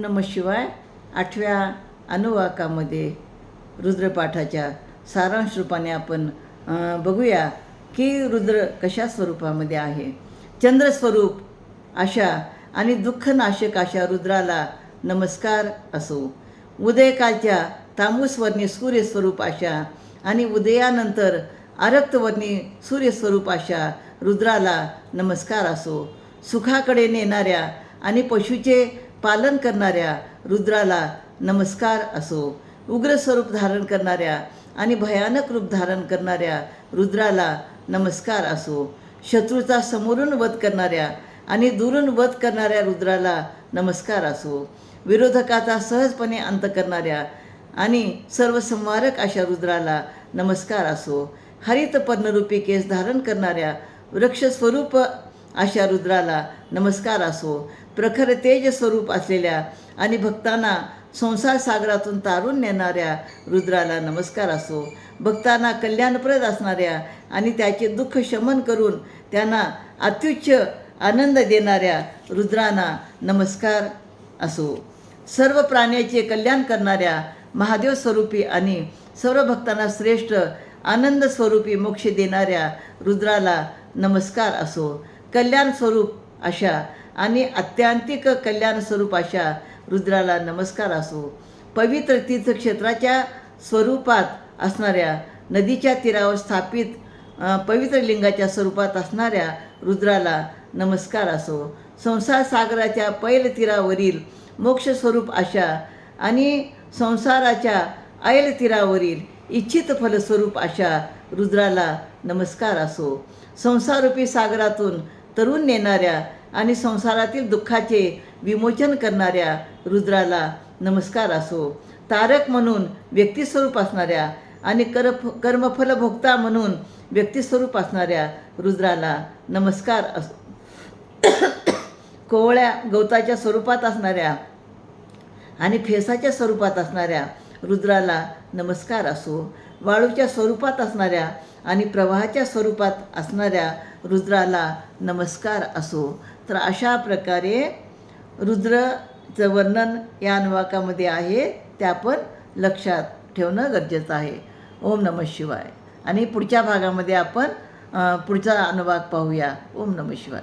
नम शिवाय आठव्या अनुवाकामध्ये रुद्रपाठाच्या सारांश रूपाने आपण बघूया की रुद्र कशा स्वरूपामध्ये आहे. चंद्रस्वरूप अशा आणि दुःखनाशक अशा रुद्राला नमस्कार असो. उदयकालच्या तांबूसवर्णी सूर्यस्वरूप अशा आणि उदयानंतर आरक्तवर्णी सूर्यस्वरूप अशा रुद्राला नमस्कार असो. सुखाकडे नेणाऱ्या आणि पशुचे पालन करणाऱ्या रुद्राला नमस्कार असो उग्र स्वरूप धारण करणाऱ्या आणि भयानक रूप धारण करणाऱ्या रुद्राला नमस्कार असो शत्रूचा समोरून वध करणाऱ्या आणि दुरून वध करणाऱ्या रुद्राला नमस्कार असो विरोधकाचा सहजपणे अंत करणाऱ्या आणि सर्वसंवारक अशा रुद्राला नमस्कार असो हरित पर्णरूपी केस धारण करणाऱ्या वृक्षस्वरूप अशा रुद्राला नमस्कार असो. प्रखर तेज स्वरूप असलेल्या आणि भक्तांना संसार सागरातून तारून नेणाऱ्या रुद्राला नमस्कार असो. भक्तांना कल्याणप्रद असणाऱ्या आणि त्याचे दुःख शमन करून त्यांना अत्युच्च आनंद देणाऱ्या रुद्रांना नमस्कार असो. सर्व प्राण्याचे कल्याण करणाऱ्या महादेव स्वरूपी आणि सर्व भक्तांना श्रेष्ठ आनंद स्वरूपी मोक्ष देणाऱ्या रुद्राला नमस्कार असो. कल्याण स्वरूप अशा आणि आत्यांतिक कल्याण स्वरूप अशा रुद्राला नमस्कार असो. पवित्र तीर्थक्षेत्राच्या स्वरूपात असणाऱ्या नदीच्या तीरावर स्थापित पवित्र लिंगाच्या स्वरूपात असणाऱ्या रुद्राला नमस्कार असो. संसार सागराच्या पैल तीरावरील मोक्ष स्वरूप अशा आणि संसाराच्या ऐल तीरावरील इच्छित फलस्वरूप अशा रुद्राला नमस्कार असो. संसारूपी सागरातून तरुण नेणाऱ्या आणि संसारातील दुःखाचे विमोचन करणाऱ्या रुद्राला नमस्कार असो. तारक म्हणून व्यक्तिस्वरूप असणाऱ्या आणि कर कर्मफलभोक्ता म्हणून व्यक्तिस्वरूप असणाऱ्या रुद्राला नमस्कार असो कोवळ्या गवताच्या स्वरूपात असणाऱ्या आणि फेसाच्या स्वरूपात असणाऱ्या रुद्राला नमस्कार असो. वाळूच्या स्वरूपात असणाऱ्या आणि प्रवाहाच्या स्वरूपात असणाऱ्या रुद्राला नमस्कार असो. तर अशा प्रकारे रुद्रचं वर्णन या अनुवाकामध्ये आहे ते आपण लक्षात ठेवणं गरजेचं आहे. ओम नम शिवाय. आणि पुढच्या भागामध्ये आपण पुढचा अनुवाक पाहूया. ओम नम शिवाय.